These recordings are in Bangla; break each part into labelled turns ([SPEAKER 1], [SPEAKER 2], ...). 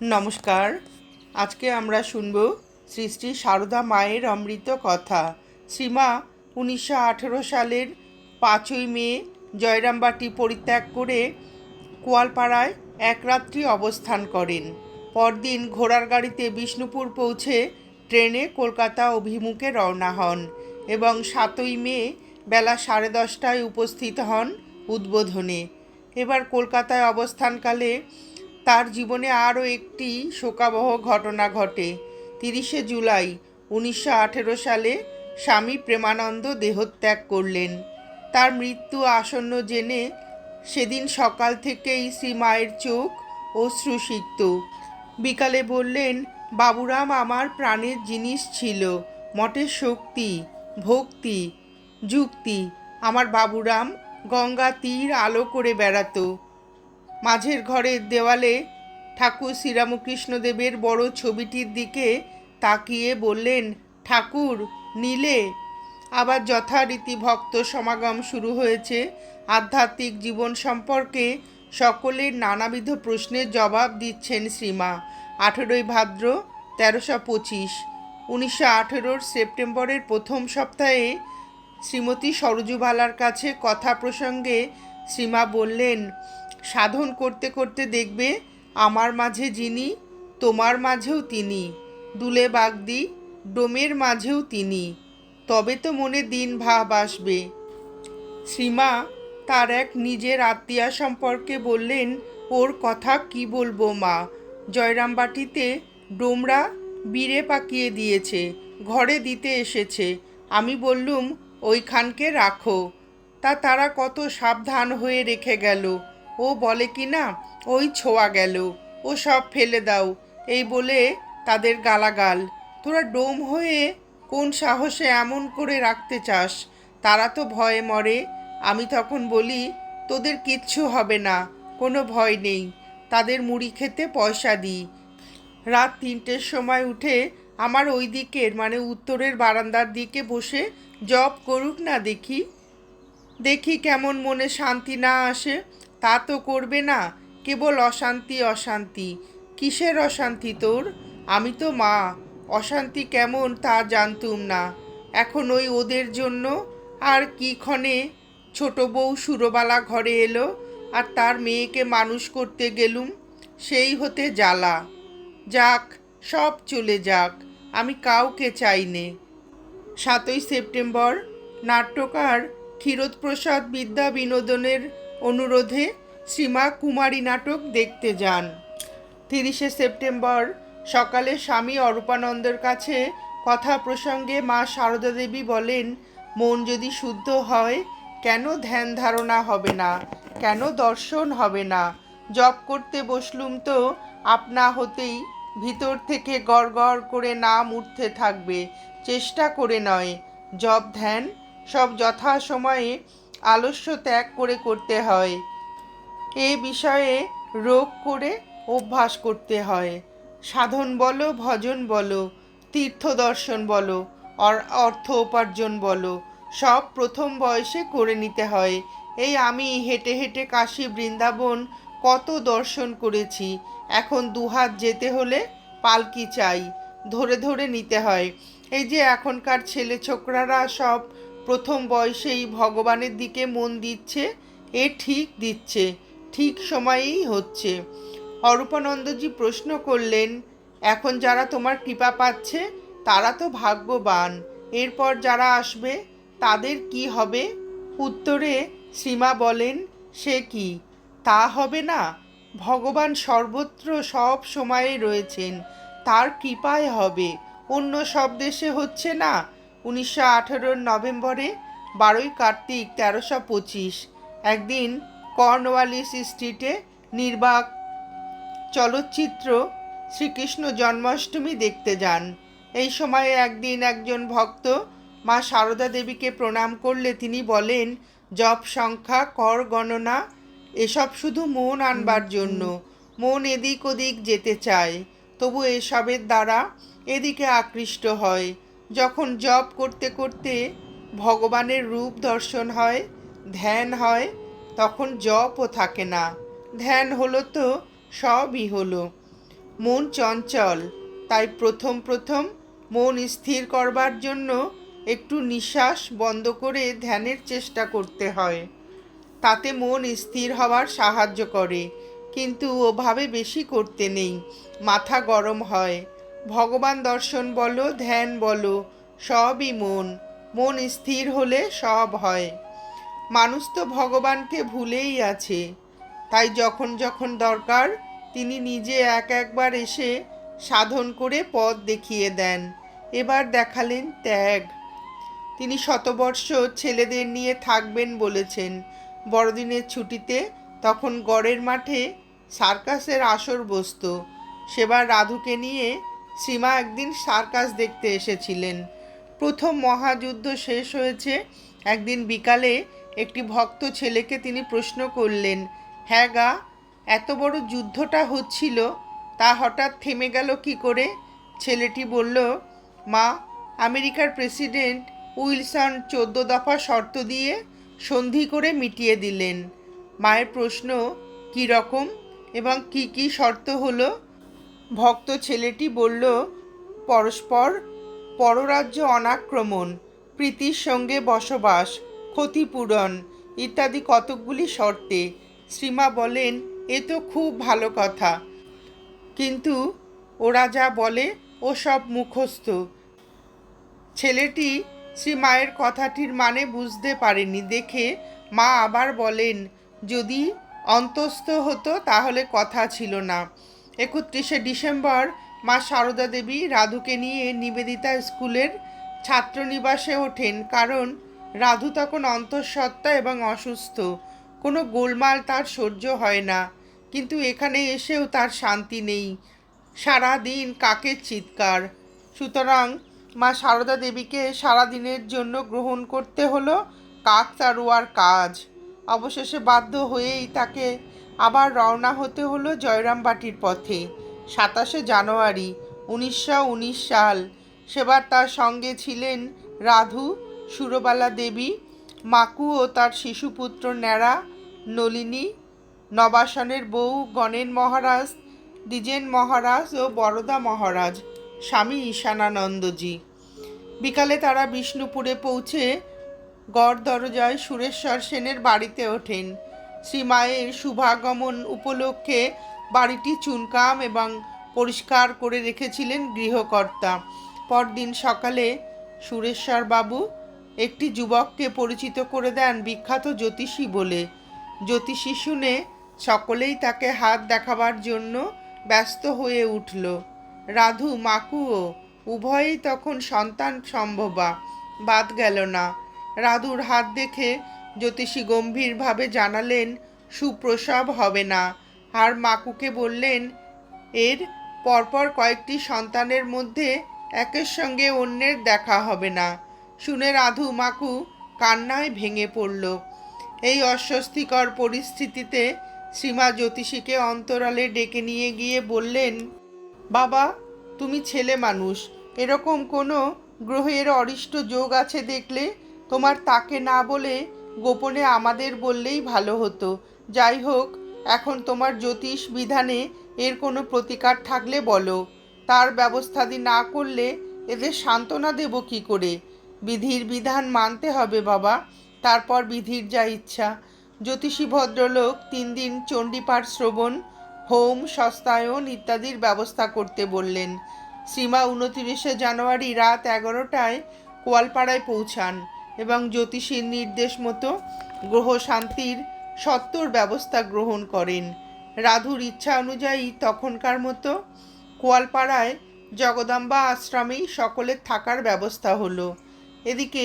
[SPEAKER 1] নমস্কার। আজকে আমরা শুনব শ্রী শ্রী সারদা মায়ের অমৃত কথা। শ্রীমা উনিশশো আঠেরো সালের পাঁচই মে জয়রামবাটি পরিত্যাগ করে কোয়ালপাড়ায় এক রাত্রি অবস্থান করেন। পরদিন ঘোড়ার গাড়িতে বিষ্ণুপুর পৌঁছে ট্রেনে কলকাতা অভিমুখে রওনা হন এবং সাতই মে বেলা সাড়ে দশটায় উপস্থিত হন উদ্বোধনে। এবার কলকাতায় অবস্থানকালে তার জীবনে আরও একটি শোকাবহ ঘটনা ঘটে। তিরিশে জুলাই, উনিশশো আঠেরো সালে স্বামী প্রেমানন্দ দেহত্যাগ করলেন। তার মৃত্যু আসন্ন জেনে সেদিন সকাল থেকেই শ্রী মায়ের চোখ অশ্রুসিক্ত বিকালে বললেন, বাবুরাম আমার প্রাণের জিনিস ছিল মঠের শক্তি, ভক্তি, যুক্তি। আমার বাবুরাম গঙ্গা তীর আলো করে বেড়াতো। মাঝের ঘরের দেওয়ালে ঠাকুর শ্রীরামকৃষ্ণদেবের বড় ছবিটির দিকে তাকিয়ে বললেন, ঠাকুর, নীলে। আবার যথারীতি ভক্ত সমাগম শুরু হয়েছে। আধ্যাত্মিক জীবন সম্পর্কে সকলের নানাবিধ প্রশ্নের জবাব দিচ্ছেন শ্রীমা। আঠেরোই ভাদ্র, তেরোশো পঁচিশ। উনিশশো আঠেরোর সেপ্টেম্বরের প্রথম সপ্তাহে শ্রীমতী সরজুবালার কাছে কথা প্রসঙ্গে শ্রীমা বললেন সাধন করতে করতে দেখবে আমার মাঝে যিনি, তোমার মাঝেও তিনি, দুলে বাগদি, ডোমের মাঝেও তিনি। তবে তো মনে দিন ভাব আসবে। শ্রীমা, তার এক নিজের আত্মীয়া সম্পর্কে বললেন, ওর কথা কি বলব মা? জয়রামবাটিতে ডোমরা বীরে পাকিয়ে দিয়েছে, ঘরে দিতে এসেছে। আমি বললুম, ওইখানকে রাখো। তা তারা কত সাবধান হয়ে রেখে গেল। ও বলে কি না, ওই ছোঁয়া গেল, ও সব ফেলে দাও। এই বলে তাদের গালাগাল। তোরা ডোম হয়ে কোন সাহসে এমন করে রাখতে চাস? তারা তো ভয়ে মরে। আমি তখন বলি, তোদের কিচ্ছু হবে না, কোনো ভয় নেই। তাদের মুড়ি খেতে পয়সা দিই। রাত তিনটের সময় উঠে আমার ওই দিকের মানে উত্তরের বারান্দার দিকে বসে জব করুক না দেখি। দেখি কেমন মনে শান্তি না আসে। তা তো করবে না, কেবল অশান্তি অশান্তি। কিসের অশান্তি তোর? আমি তো মা, অশান্তি কেমন তা জানতুম না। এখন ওই ওদের জন্য আর কি ক্ষণে? ছোট বউ সুরবালা ঘরে এলো আর তার মেয়েকে মানুষ করতে গেলুম, সেই হতে জ্বালা। যাক, সব চলে যাক, আমি কাউকে চাইনে। সাতই সেপ্টেম্বর, নাট্যকার ক্ষীরোদপ্রসাদ বিদ্যা বিনোদনের অনুরোধে শ্রীমা কুমারী নাটক দেখতে যান। তিরিশে সেপ্টেম্বর সকালে স্বামী অরূপানন্দের কাছে কথা প্রসঙ্গে মা সারদা দেবী বলেন, মন যদি শুদ্ধ হয়, কেন ধ্যান ধারণা হবে না? কেন দর্শন হবে না? জপ করতে বসলুম তো আপনা হতেই ভিতর থেকে গড় করে নাম উঠতে থাকবে। চেষ্টা করে নয়, জপ ধ্যান সব যথা সময়ে আলস্য ত্যাগ করে করতে হয়। এ বিষয়ে রোগ করে অভ্যাস করতে হয়। সাধন বলো, ভজন বলো, তীর্থ দর্শন বলো, অর অর্থ উপার্জন বলো, সব প্রথম বয়সে করে নিতে হয়। এই আমি হেঁটে হেঁটে কাশী বৃন্দাবন কত দর্শন করেছি। এখন দুহাত যেতে হলে পালকি চাই, ধরে ধরে নিতে হয়। এই যে এখনকার ছেলে ছোকরারা সব প্রথম বয়সেই ভগবানের দিকে মন দিচ্ছে, এ ঠিক দিচ্ছে, ঠিক সময়েই হচ্ছে। অরূপানন্দজি প্রশ্ন করলেন, এখন যারা তোমার কৃপা পাচ্ছে, তারা তো ভাগ্যবান। এরপর যারা আসবে, তাদের কি হবে? উত্তরে সীমা বলেন, সে কি? তা হবে না। ভগবান সর্বত্র সব সময়ে রয়েছেন। তার কৃপায় হবে। অন্য সব দেশে হচ্ছে না। উনিশশো আঠেরোর নভেম্বরে বারোই কার্তিক তেরোশো পঁচিশ একদিন কর্নওয়ালিস স্ট্রিটে নির্বাক চলচ্চিত্র শ্রীকৃষ্ণ জন্মাষ্টমী দেখতে যান। এই সময়ে একদিন একজন ভক্ত মা সারদা দেবীকে প্রণাম করলে তিনি বলেন জপ সংখ্যা কর গণনা এসব শুধু মন আনবার জন্য। মন এদিক ওদিক যেতে চায় তবু এসবের দ্বারা এদিকে আকৃষ্ট হয়। যখন জপ করতে করতে ভগবানের রূপ দর্শন হয়, ধ্যান হয়, তখন জপও থাকে না। ধ্যান হলো তো সবই হলো। মন চঞ্চল, তাই প্রথম প্রথম মন স্থির করবার জন্য একটু নিঃশ্বাস বন্ধ করে ধ্যানের চেষ্টা করতে হয়। তাতে মন স্থির হওয়ার সাহায্য করে, কিন্তু ওভাবে বেশি করতে নেই, মাথা গরম হয়। ভগবান দর্শন বলো, ধ্যান বলো, সবই মন। মন স্থির হলে সব হয়। মানুষ তো ভগবানকে ভুলেই আছে। তাই যখন যখন দরকার, তিনি নিজে এক একবার এসে সাধন করে পথ দেখিয়ে দেন। এবার দেখালেন ত্যাগ। তিনি শতবর্ষ ছেলেদের নিয়ে থাকবেন বলেছেন। বড়দিনের ছুটিতে তখন গড়ের মাঠে সার্কাসের আসর বসত। সেবার রাধুকে নিয়ে সীমা একদিন সার্কাস দেখতে এসেছিলেন। প্রথম মহাযুদ্ধ শেষ হয়েছে। একদিন বিকালে একটি ভক্ত ছেলেকে তিনি প্রশ্ন করলেন হ্যাঁ গা, এত বড় যুদ্ধটা হচ্ছিল, তা হঠাৎ থেমে গেল কি করে? ছেলেটি বলল, মা, আমেরিকার প্রেসিডেন্ট উইলসন চোদ্দ দফা শর্ত দিয়ে সন্ধি করে মিটিয়ে দিলেন। মায়ের প্রশ্ন কী রকম এবং কি কি শর্ত হলো? ভক্ত ছেলেটি বলল, পরস্পর পররাজ্য অনাক্রমণ, প্রীতির সঙ্গে বসবাস, ক্ষতিপূরণ ইত্যাদি কতকগুলি শর্তে। শ্রীমা বলেন, এ তো খুব ভালো কথা। কিন্তু ওরা যা বলে, ও সব মুখস্থ। ছেলেটি শ্রী মায়ের কথাটির মানে বুঝতে পারেনি, দেখে মা আবার বলেন, যদি অন্তস্থ হতো, তাহলে কথা ছিল না। একত্রিশে ডিসেম্বর মা সারদা দেবী রাধুকে নিয়ে নিবেদিতা স্কুলের ছাত্রনিবাসে ওঠেন কারণ রাধু তখন অন্তঃসত্ত্বা এবং অসুস্থ। কোনো গোলমাল তার সহ্য হয় না, কিন্তু এখানে এসেও তার শান্তি নেই। সারা দিন কাকের চিৎকার? সুতরাং মা সারদা দেবীকে সারা দিনের জন্য গ্রহণ করতে হলো কাক তারুয়ার কাজ। অবশেষে বাধ্য হয়েই তাকে আবার রওনা হতে হলো জয়রামবাটির পথে। সাতাশে জানুয়ারি, উনিশশো উনিশ সাল। সেবার তার সঙ্গে ছিলেন রাধু, সুরবালা দেবী, মাকু ও তার শিশুপুত্র ন্যাড়া, নলিনী, নবাসনের বউ গণেন মহারাজ, দ্বিজেন মহারাজ ও বরদা মহারাজ, স্বামী ঈশানানন্দজি। বিকালে তারা বিষ্ণুপুরে পৌঁছে গড় দরজায় সুরেশ্বর সেনের বাড়িতে ওঠেন। শ্রীমায়ের শুভাগমন উপলক্ষে বাড়িটি চুনকাম এবং পরিষ্কার করে রেখেছিলেন গৃহকর্তা। পরদিন সকালে সুরেশ্বর বাবু একটি যুবককে পরিচিত করে দেন বিখ্যাত জ্যোতিষী বলে। জ্যোতিষী শুনে সকলেই তাকে হাত দেখাবার জন্য ব্যস্ত হয়ে উঠল। রাধু, মাকুও, উভয়েই তখন সন্তান সম্ভবা। বাদ গেল না। রাধুর হাত দেখে জ্যোতিষী গম্ভীরভাবে জানালেন, সুপ্রসব হবে না। আর মাকুকে বললেন, এর পরপর কয়েকটি সন্তানের মধ্যে একের সঙ্গে অন্যের দেখা হবে না। শুনে রাধু মাকু কান্নায় ভেঙে পড়ল। এই অস্বস্তিকর পরিস্থিতিতে শ্রীমা জ্যোতিষীকে অন্তরালে ডেকে নিয়ে গিয়ে বললেন, বাবা, তুমি ছেলে মানুষ। এরকম কোনো গ্রহের অরিষ্ট যোগ আছে দেখলে তোমার তাকে না বলে গোপনে আমাদের বললেই ভালো হতো। যাই হোক, এখন তোমার জ্যোতিষ বিধানে এর কোনো প্রতিকার থাকলে বলো। তার ব্যবস্থাদি না করলে এদের সান্ত্বনা দেব কি করে? বিধির বিধান মানতে হবে বাবা, তারপর বিধির যা ইচ্ছা। জ্যোতিষী ভদ্রলোক তিন দিন চণ্ডীপাঠ শ্রবণ, হোম, সস্তায়ন ইত্যাদির ব্যবস্থা করতে বললেন। শ্রীমা উনতিরিশে জানুয়ারি রাত এগারোটায় কোয়ালপাড়ায় পৌঁছান। এবং জ্যোতিষীর নির্দেশ মতো গ্রহ শান্তির সত্তর ব্যবস্থা গ্রহণ করেন। রাধুর ইচ্ছা অনুযায়ী তখনকার মতো কোয়ালপাড়ায় জগদম্বা আশ্রমেই সকলের থাকার ব্যবস্থা হলো। এদিকে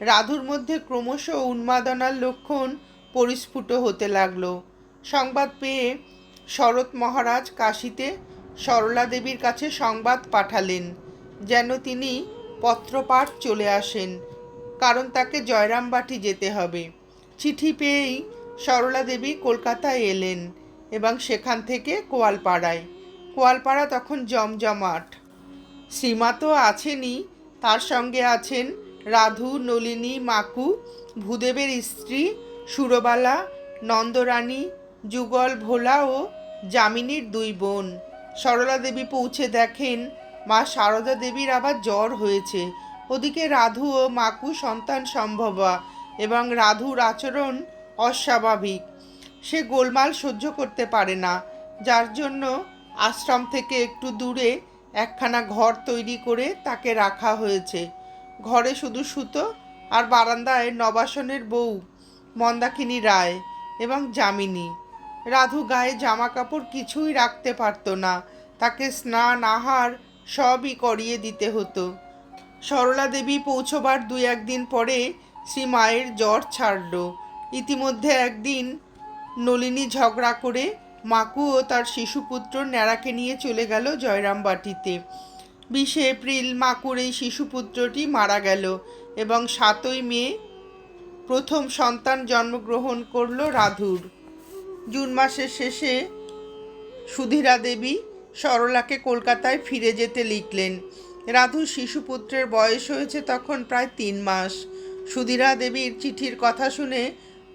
[SPEAKER 1] রাধুর মধ্যে ক্রমশ উন্মাদনার লক্ষণ পরিস্ফুট হতে লাগল। সংবাদ পেয়ে শরৎ মহারাজ কাশিতে সরলা দেবীর কাছে সংবাদ পাঠালেন, যেন তিনি পত্রপাঠ চলে আসেন। কারণ তাকে জয়রামবাটি যেতে হবে। চিঠি পেয়েই সরলা দেবী কলকাতায় এলেন এবং সেখান থেকে কোয়ালপাড়ায়। কোয়ালপাড়া তখন জমজমাট। সীমা তো আছেনই, তার সঙ্গে আছেন রাধু, নলিনী, মাকু, ভূদেবের স্ত্রী, সুরবালা, নন্দরানী, যুগল ভোলা ও যামিনীর দুই বোন। সরলা দেবী পৌঁছে দেখেন, মা সারদা দেবীর আবার জ্বর হয়েছে। ওদিকে রাধু ও মাকু সন্তান সম্ভবা এবং রাধুর আচরণ অস্বাভাবিক। সে গোলমাল সহ্য করতে পারে না, যার জন্য আশ্রম থেকে একটু দূরে একখানা ঘর তৈরি করে তাকে রাখা হয়েছে। ঘরে শুধু সুতো আর বারান্দায় নবাসনের বউ, মন্দাকিনী রায় এবং যামিনী। রাধু গায়ে জামা কাপড় কিছুই রাখতে পারতো না, তাকে স্নান, আহার সবই করিয়ে দিতে হতো। সরলা দেবী পৌঁছবার দুই একদিন পরে শ্রী মায়ের জ্বর ছাড়ল। ইতিমধ্যে একদিন নলিনী ঝগড়া করে মাকু ও তার শিশুপুত্র ন্যাড়াকে নিয়ে চলে গেল জয়রামবাটিতে। বিশে এপ্রিল মাকুর এই শিশুপুত্রটি মারা গেল এবং সাতই মে প্রথম সন্তান জন্মগ্রহণ করল রাধুর। জুন মাসের শেষে সুধীরা দেবী সরলাকে কলকাতায় ফিরে যেতে লিখলেন। রাধুর শিশুপুত্রের বয়স হয়েছে তখন প্রায় তিন মাস। সুধীরা দেবীর চিঠির কথা শুনে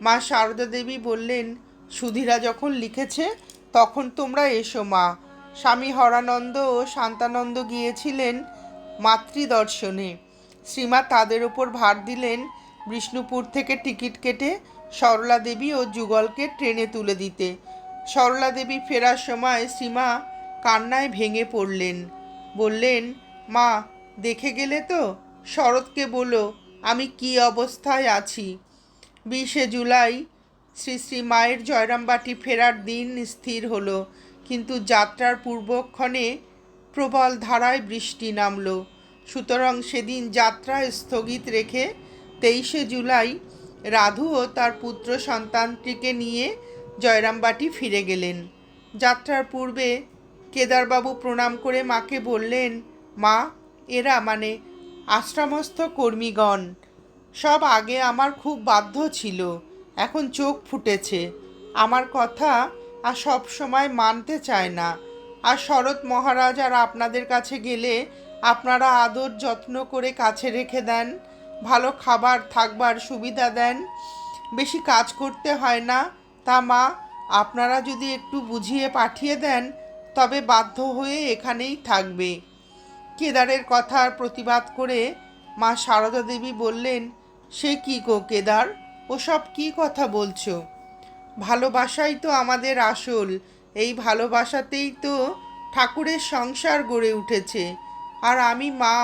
[SPEAKER 1] মা সারদা দেবী বললেন, সুধীরা যখন লিখেছে, তখন তোমরা এসো মা। স্বামী হরানন্দ ও শান্তানন্দ গিয়েছিলেন মাতৃদর্শনে। শ্রীমা তাদের ওপর ভার দিলেন বিষ্ণুপুর থেকে টিকিট কেটে সরলা দেবী ও যুগলকে ট্রেনে তুলে দিতে। সরলা দেবী ফেরার সময় শ্রীমা কান্নায় ভেঙে পড়লেন। বললেন মা, দেখে গেলে তো? শরৎকে বলো, আমি কি অবস্থায় আছি? বিশে জুলাই, শ্রী শ্রী মায়ের জয়রামবাটি ফেরার দিন স্থির হলো, কিন্তু যাত্রার পূর্বক্ষণে প্রবল ধারায় বৃষ্টি নামলো। সুতরাং সেদিন যাত্রা স্থগিত রেখে তেইশে জুলাই রাধু ও তার পুত্র সন্তানটিকে নিয়ে জয়রামবাটি ফিরে গেলেন। যাত্রার পূর্বে কেদারবাবু প্রণাম করে মাকে বললেন মা, এরা মানে আশ্রমস্থ কর্মীগণ। সব আগে আমার খুব বাধ্য ছিল, এখন চোখ ফুটেছে। আমার কথা আর সব সময় মানতে চায় না। আর শরৎ মহারাজ আর আপনাদের কাছে গেলে আপনারা আদর যত্ন করে কাছে রেখে দেন, ভালো খাবার থাকবার সুবিধা দেন। বেশি কাজ করতে হয় না। তা মা, আপনারা যদি একটু বুঝিয়ে পাঠিয়ে দেন, তবে বাধ্য হয়ে এখানেই থাকবে। কেদারের কথার প্রতিবাদ করে মা সারদা দেবী বললেন, সে কি গো কেদার? ওসব কি কথা বলছো? ভালোবাসাই তো আমাদের আসল। এই ভালোবাসাতেই তো ঠাকুরের সংসার গড়ে উঠেছে। আর আমি মা,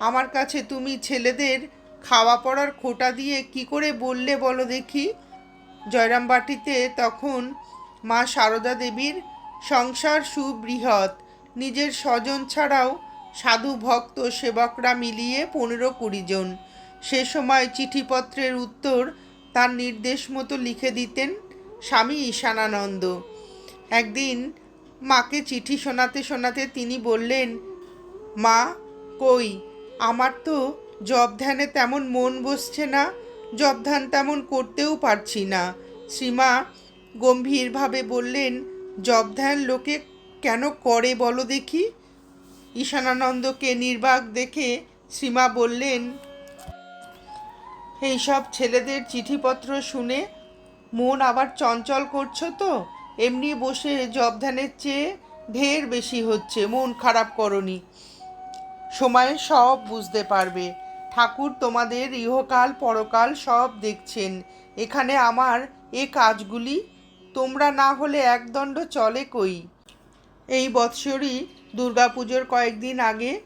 [SPEAKER 1] আমার কাছে তুমি ছেলেদের খাওয়া পড়ার খোটা দিয়ে কি করে বললে বলো দেখি? জয়রামবাটিতে তখন মা সারদা দেবীর সংসার সুবৃহৎ। নিজের স্বজন ছাড়াও সাধু ভক্ত সেবকরা মিলিয়ে পনেরো কুড়ি জন। সে সময় চিঠিপত্রের উত্তর তার নির্দেশ মতো লিখে দিতেন স্বামী ঈশানানন্দ। একদিন মাকে চিঠি শোনাতে শোনাতে তিনি বললেন, মা, কই? আমার তো জব ধ্যানে তেমন মন বসছে না জব ধ্যান তেমন করতেও পারছি না। শ্রীমা গম্ভীরভাবে বললেন জব ধ্যান লোকে কেন করে বলো দেখি? ঈশানানন্দকে নির্বাক দেখে শ্রীমা বললেন এইসব ছেলেদের চিঠিপত্র শুনে মন আবার চঞ্চল করছ তো? এমনি বসে জবধানের চেয়ে ঢের বেশি হচ্ছে, মন খারাপ করনি। সময়ে সব বুঝতে পারবে। ঠাকুর তোমাদের ইহকাল পরকাল সব দেখছেন। এখানে আমার এ কাজগুলি তোমরা না হলে একদণ্ড চলে কই? এই বৎসরই দুর্গাপুজোর কয়েকদিন আগে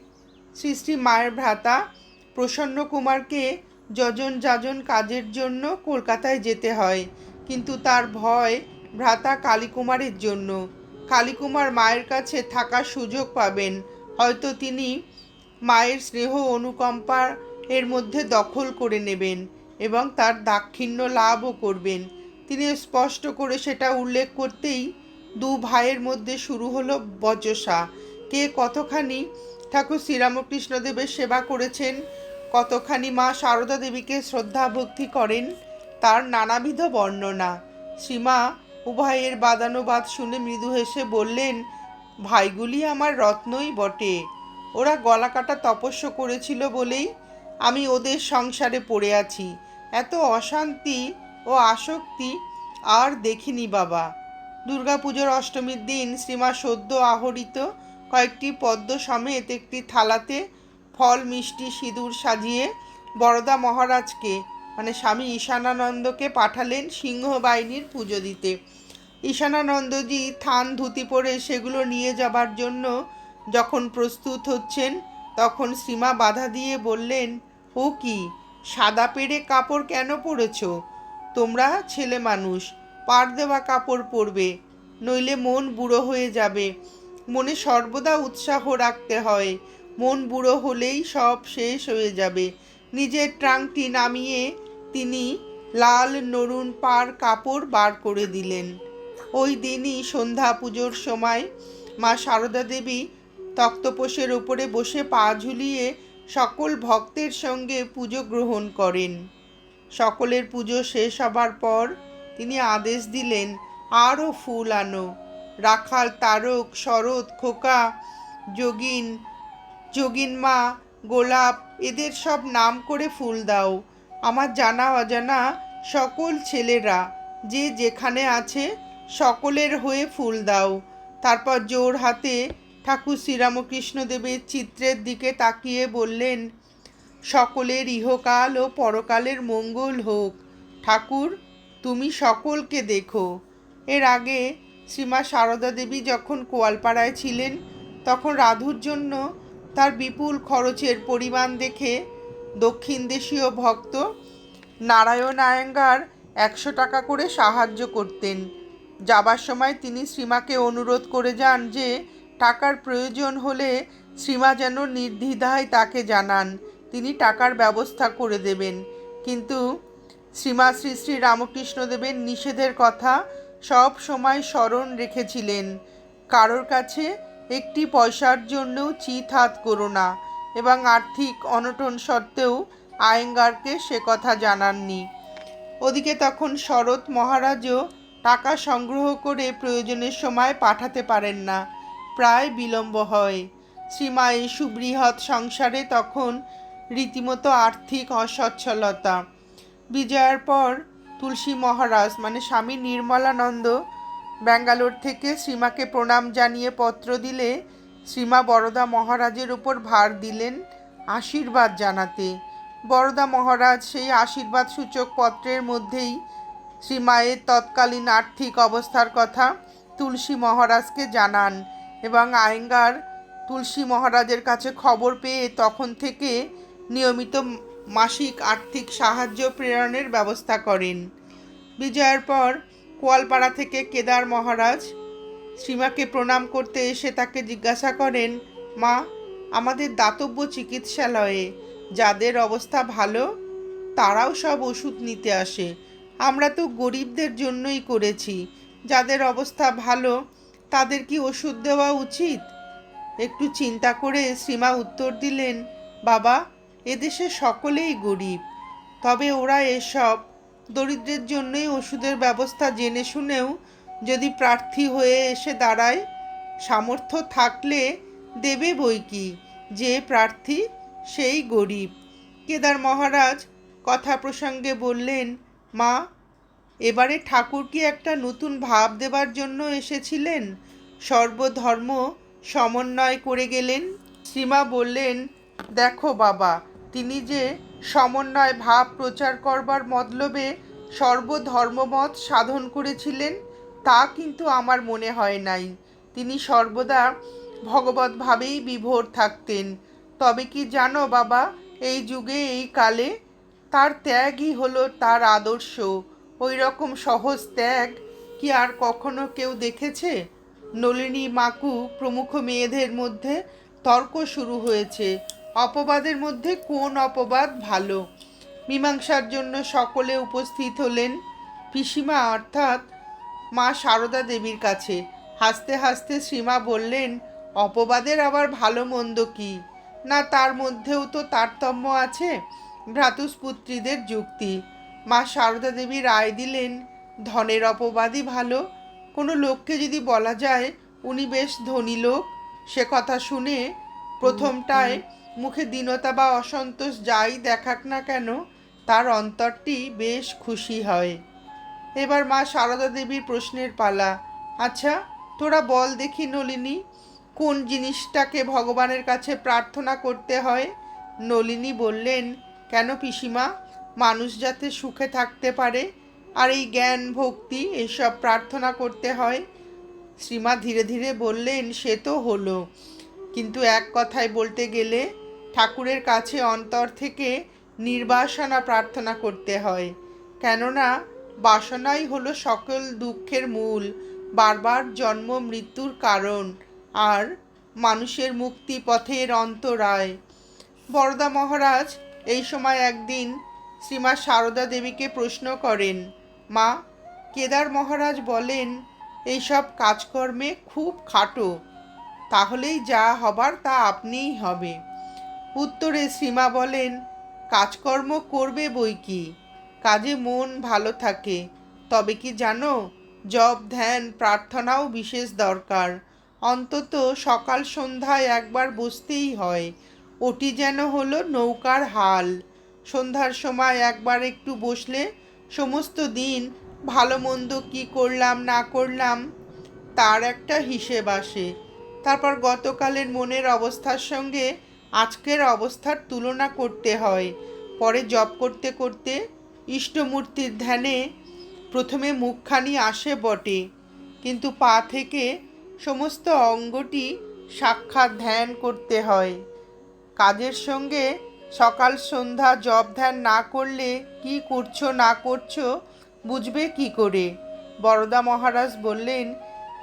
[SPEAKER 1] শ্রী মায়ের ভ্রাতা প্রসন্ন কুমারকে যজন যাজন কাজের জন্য কলকাতায় যেতে হয়। কিন্তু তার ভয় ভ্রাতা কালীকুমারের জন্য। কালীকুমার মায়ের কাছে থাকার সুযোগ পাবেন। হয়তো তিনি মায়ের স্নেহ অনুকম্পা এর মধ্যে দখল করে নেবেন এবং তার দাক্ষিণ্য লাভও করবেন। তিনি স্পষ্ট করে সেটা উল্লেখ করতেই দু ভাইয়ের মধ্যে শুরু হলো বচসা। কে কতখানি ঠাকুর শ্রীরামকৃষ্ণদেবের সেবা করেছেন, কতখানি মা সারদা দেবীকে শ্রদ্ধা ভক্তি করেন, তার নানাবিধ বর্ণনা। সীমা উভয়ের বাদানুবাদ শুনে মৃদু হেসে বললেন, ভাইগুলি আমার রত্নই বটে। ওরা গলা কাটা তপস্য করেছিল বলেই আমি ওদের সংসারে পড়ে আছি। এত অশান্তি ও আসক্তি আর দেখিনি বাবা। দুর্গাপুজোর অষ্টমীর দিন শ্রীমা সদ্য আহরিত কয়েকটি পদ্ম সমেত একটি থালাতে ফল, মিষ্টি, সিঁদুর সাজিয়ে বরদা মহারাজকে মানে স্বামী ঈশানানন্দকে পাঠালেন সিংহবাহিনীর পুজো দিতে। ঈশানানন্দজি থান, ধুতি পরে সেগুলো নিয়ে যাবার জন্য যখন প্রস্তুত হচ্ছেন, তখন শ্রীমা বাধা দিয়ে বললেন, ও কি, সাদা পেড়ে কাপড় কেন পরেছ? তোমরা ছেলে মানুষ পাড় দেওয়া কাপড় পরবে, নইলে মন বুড়ো হয়ে যাবে। মনে সর্বদা উৎসাহ রাখতে হয়। মন বুড়ো হলেই সব শেষ হয়ে যাবে। নিজের ট্রাঙ্কটি নামিয়ে তিনি লাল নরুন পাড় কাপড় বার করে দিলেন। ওই দিনই সন্ধ্যা পুজোর সময় মা সারদা দেবী তক্তপোষের উপরে বসে পা ঝুলিয়ে সকল ভক্তের সঙ্গে পুজো গ্রহণ করেন। সকলের পুজো শেষ হবার পর তিনি আদেশ দিলেন আরও ফুল আনো। রাখাল, তারক, শরৎ, খোকা, যোগিন যোগিন মা, গোলাপ, এদের সব নাম করে ফুল দাও। আমার জানা অজানা সকল ছেলেরা, যে যেখানে আছে, সকলের হয়ে ফুল দাও। তারপর জোর হাতে ঠাকুর শ্রীরামকৃষ্ণ দেবের চিত্রের দিকে তাকিয়ে বললেন, সকলের ইহকাল ও পরকালের মঙ্গল হোক। ঠাকুর, তুমি সকলকে দেখো। এর আগে শ্রীমা সারদা দেবী যখন কোয়ালপাড়ায় ছিলেন, তখন রাধুর জন্য তার বিপুল খরচের পরিমাণ দেখে দক্ষিণ দেশীয় ভক্ত নারায়ণ আয়েঙ্গার একশো টাকা করে সাহায্য করতেন। যাবার সময় তিনি শ্রীমাকে অনুরোধ করে যান যে, টাকার প্রয়োজন হলে শ্রীমা যেন নির্দ্বিধায় তাকে জানান। তিনি টাকার ব্যবস্থা করে দেবেন। কিন্তু শ্রীমা শ্রী শ্রী রামকৃষ্ণদেবের নিষেধের কথা সব সময় স্মরণ রেখেছিলেন। কারোর কাছে একটি পয়সার জন্যও চিত হাত করো না এবং আর্থিক অনটন সত্ত্বেও আয়েঙ্গারকে সে কথা জানাননি। ওদিকে তখন শরৎ মহারাজও টাকা সংগ্রহ করে প্রয়োজনের সময় পাঠাতে পারেন না। প্রায় বিলম্ব হয়। শ্রীমা এই সুবৃহৎ সংসারে তখন রীতিমতো আর্থিক অসচ্ছলতা। বিজয়ার পর তুলসী মহারাজ মানে স্বামী নির্মলানন্দ, ব্যাঙ্গালোর থেকে শ্রীমাকে প্রণাম জানিয়ে পত্র দিলে শ্রীমা বরদা মহারাজের ওপর ভার দিলেন আশীর্বাদ জানাতে। বরদা মহারাজ সেই আশীর্বাদ সূচক পত্রের মধ্যেই শ্রীমায়ের তৎকালীন আর্থিক অবস্থার কথা তুলসী মহারাজকে জানান এবং আয়েঙ্গার তুলসী মহারাজের কাছে খবর পেয়ে তখন থেকে নিয়মিত মাসিক আর্থিক সাহায্য প্রেরণের ব্যবস্থা করেন। বিজয়ের পর কোয়ালপাড়া থেকে কেদার মহারাজ শ্রীমাকে প্রণাম করতে এসে তাকে জিজ্ঞাসা করেন, মা, আমাদের দাতব্য চিকিৎসালয়ে যাদের অবস্থা ভালো, তারাও সব ওষুধ নিতে আসে। আমরা তো গরিবদের জন্যই করেছি। যাদের অবস্থা ভালো, তাদের কি ওষুধ দেওয়া উচিত? একটু চিন্তা করে শ্রীমা উত্তর দিলেন, বাবা এদেশে সকলেই গরিব। তবে ওরা এসব দরিদ্রের জন্যই ওষুধের ব্যবস্থা জেনে শুনেও যদি প্রার্থী হয়ে এসে দাঁড়ায়, সামর্থ্য থাকলে দেবে বই কি? যে প্রার্থী, সেই গরিব। কেদার মহারাজ কথা প্রসঙ্গে বললেন, মা, এবারে ঠাকুর কি একটা নতুন ভাব দেবার জন্য এসেছিলেন? সর্বধর্ম সমন্বয় করে গেলেন? শ্রীমা বললেন, দেখো বাবা তিনি যে সমন্বয় ভাব প্রচার করবার মতলবে সর্বধর্মমত সাধন করেছিলেন, তা কিন্তু আমার মনে হয় নাই। তিনি সর্বদা ভগবত ভাবেই বিভোর থাকতেন। তবে কি জানো বাবা, এই যুগে, এই কালে তার ত্যাগই হলো তার আদর্শ। ওই রকম সহজ ত্যাগ কি আর কখনো কেউ দেখেছে? নলিনী মাকু প্রমুখ মেয়েদের মধ্যে তর্ক শুরু হয়েছে। অপবাদের মধ্যে কোন অপবাদ ভালো? মীমাংসার জন্য সকলে উপস্থিত হলেন। পিসিমা অর্থাৎ মা সারদা দেবীর কাছে হাসতে হাসতে শ্রীমা বললেন অপবাদের আবার ভালো মন্দ কি? না তার মধ্যেও তো তারতম্য আছে? ভ্রাতুষ্পুত্রীদের যুক্তি। মা সারদা দেবী রায় দিলেন ধনের অপবাদই ভালো। কোনো লোককে যদি বলা যায় উনি বেশ ধনী লোক। সে কথা শুনে প্রথমটায় মুখে দীনতা বা অসন্তোষ যাই দেখাক না কেন, তার অন্তরটি বেশ খুশি হয়। এবার মা সারদা দেবীর প্রশ্নের পালা। আচ্ছা তোরা বল দেখি নলিনী, কোন জিনিসটাকে ভগবানের কাছে প্রার্থনা করতে হয়? নলিনী বললেন, কেন পিসিমা, মানুষ যাতে সুখে থাকতে পারে, আর এই জ্ঞান, ভক্তি, এসব প্রার্থনা করতে হয়? শ্রীমা ধীরে ধীরে বললেন, সে তো হলো। কিন্তু এক কথায় বলতে গেলে ঠাকুরের কাছে অন্তর থেকে নির্বাসনা প্রার্থনা করতে হয়। কেননা, বাসনাই হলো সকল দুঃখের মূল, বারবার জন্ম মৃত্যুর কারণ, আর মানুষের মুক্তি পথের অন্তরায়। বরদা মহারাজ এই সময় একদিন শ্রীমা সারদা দেবীকে প্রশ্ন করেন, মা, কেদার মহারাজ বলেন, এইসব কাজকর্মে খুব খাটো, তাহলেই যা হবার তা আপনিই হবে। উত্তরে শ্রীমা বলেন, কাজকর্ম করবে বই কি? কাজে মন ভালো থাকে। তবে কি জানো, জপ, ধ্যান, প্রার্থনাও বিশেষ দরকার। অন্তত সকাল সন্ধ্যায় একবার বসতেই হয়। ওটি যেন হলো নৌকার হাল। সন্ধ্যার সময় একবার একটু বসলে সমস্ত দিন ভালো মন্দ কী করলাম, না করলাম, তার একটা হিসেব আসে। তারপর গতকালের মনের অবস্থার সঙ্গে আজকের অবস্থার তুলনা করতে হয়। পরে জপ করতে করতে ইষ্টমূর্তির ধ্যানে প্রথমে মুখখানি আসে বটে। কিন্তু পা থেকে সমস্ত অঙ্গটি সাক্ষাৎ ধ্যান করতে হয়। কাজের সঙ্গে সকাল সন্ধ্যা জপ ধ্যান না করলে কি করছ, না করছ, বুঝবে কি করে? বরদা মহারাজ বললেন,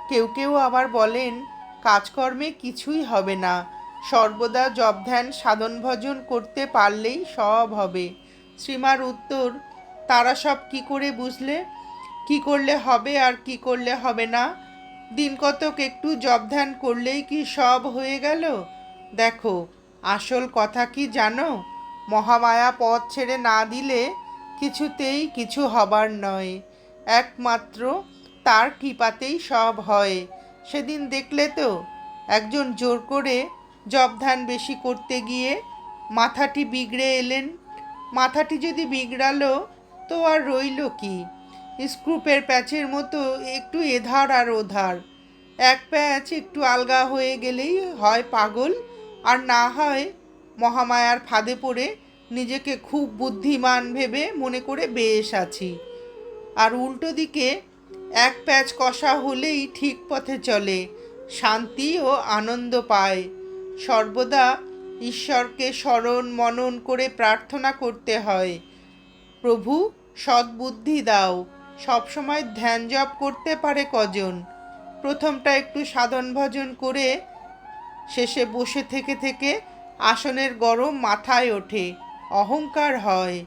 [SPEAKER 1] কেউ কেউ আবার বলেন, কাজকর্মে কিছুই হবে না। সর্বদা জপ ধ্যান সাধন ভজন করতে পারলেই সব হবে। শ্রীমার উত্তর, তারা সব কি করে বুঝলে? কি করলে হবে আর কি করলে হবে না? দিন কতক একটু জব ধ্যান করলেই কি সব হয়ে গেল? দেখো, আসল কথা কি জানো? মহামায়া পথ ছেড়ে না দিলে কিছুতেই কিছু হবার নয়। একমাত্র তার কৃপাতেই সব হয়। সেদিন দেখলে তো একজন জোর করে জব ধ্যান বেশি করতে গিয়ে মাথাটি বিগড়ে এলেন। মাথাটি যদি বিগড়ালো তো আর রইল কি? স্ক্রুপের প্যাচের মতো একটু এধার আর ওধার। এক প্যাচ একটু আলগা হয়ে গেলেই হয় পাগল, আর না হয় মহামায়ার ফাঁদে পড়ে নিজেকে খুব বুদ্ধিমান ভেবে মনে করে বেশ আছি। আর উল্টো দিকে এক প্যাচ কষা হলেই ঠিক পথে চলে, শান্তি ও আনন্দ পায়। সর্বদা ঈশ্বরকে স্মরণ মনন করে প্রার্থনা করতে হয়। প্রভু, সদ্বুদ্ধি দাও। সবসময় ধ্যান জপ করতে পারে কজন। প্রথমটা একটু সাধন ভজন করে শেষে বসে থেকে থেকে আসনের গরম মাথায় ওঠে। অহংকার হয়।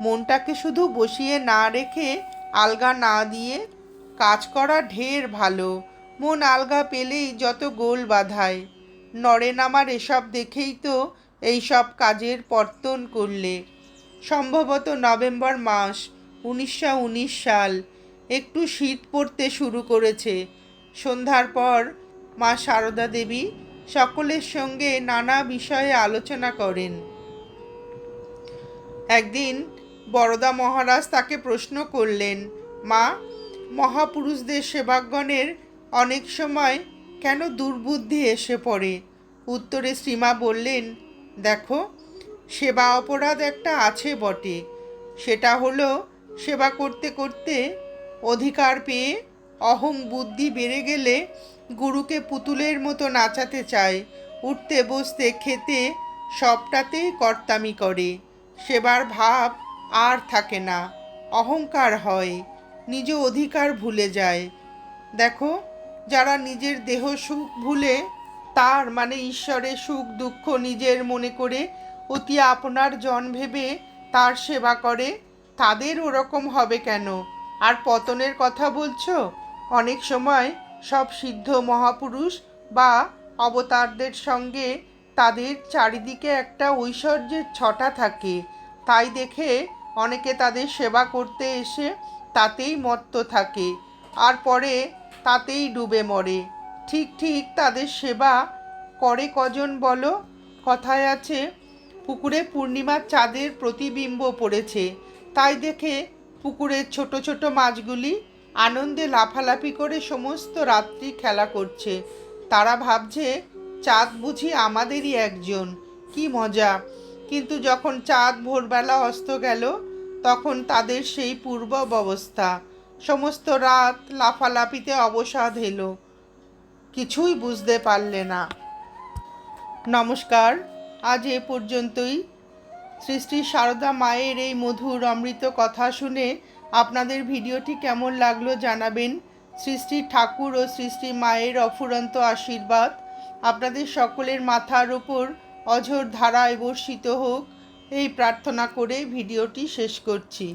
[SPEAKER 1] মনটাকে শুধু বসিয়ে না রেখে আলগা না দিয়ে কাজ করা ঢের ভালো। মন আলগা পেলেই যত গোল বাধায়। নড়ে নামার এসব দেখেই তো এইসব কাজের পর্তন করলে। সম্ভবত নভেম্বর মাস, উনিশশো উনিশ সাল। একটু শীত পড়তে শুরু করেছে। সন্ধ্যার পর মা সারদা দেবী সকলের সঙ্গে নানা বিষয়ে আলোচনা করেন। একদিন বরদা মহারাজ তাকে প্রশ্ন করলেন, মা, মহাপুরুষদের সেবাগণের অনেক সময় কেন দুর্বুদ্ধি এসে পড়ে? উত্তরে শ্রীমা বললেন, দেখো, সেবা অপরাধ একটা আছে বটে। সেটা হলো সেবা করতে করতে অধিকার পেয়ে অহং বুদ্ধি বেড়ে গেলে গুরুকে পুতুলের মতো নাচাতে চায়। উঠতে, বসতে, খেতে সবটাতেই কর্তামি করে। সেবার ভাব আর থাকে না, অহংকার হয়, নিজ অধিকার ভুলে যায়। দেখো যারা নিজের দেহ সুখ ভুলে, তার মানে ঈশ্বরের সুখ দুঃখ নিজের মনে করে অতি আপনার জন ভেবে তার সেবা করে, তাদের ওরকম হবে কেন? আর পতনের কথা বলছো? অনেক সময় সব সিদ্ধ মহাপুরুষ বা অবতারদের সঙ্গে তাদের চারিদিকে একটা ঐশ্বর্যের ছটা থাকে। তাই দেখে অনেকে তাদের সেবা করতে এসে তাতেই মত্ত থাকে। আর পরে তাতেই ডুবে মরে। ঠিক ঠিক তাদের সেবা করে কজন বলো? কথায় আছে, পুকুরে পূর্ণিমার চাঁদের প্রতিবিম্ব পড়েছে। তাই দেখে পুকুরের ছোট ছোট মাছগুলি আনন্দে লাফালাফি করে সমস্ত রাত্রি খেলা করছে। তারা ভাবছে, চাঁদ বুঝি আমাদেরই একজন। কি মজা। কিন্তু যখন চাঁদ ভোরবেলা অস্ত গেল, তখন তাদের সেই পূর্ব অবস্থা। সমস্ত রাত লাফালাফিতে অবসাদ এলো। কিছুই বুঝতে পারলে না। নমস্কার, আজ এ পর্যন্তই। শ্রী শ্রী সারদা মায়ের এই মধুর অমৃত কথা শুনে আপনাদের ভিডিওটি কেমন লাগল জানাবেন। শ্রী শ্রী ঠাকুর ও শ্রী শ্রী মায়ের অফুরন্ত আশীর্বাদ। আপনাদের সকলের মাথার ওপর অঝোর ধারায় বর্ষিত হোক। এই প্রার্থনা করে ভিডিওটি শেষ করছি।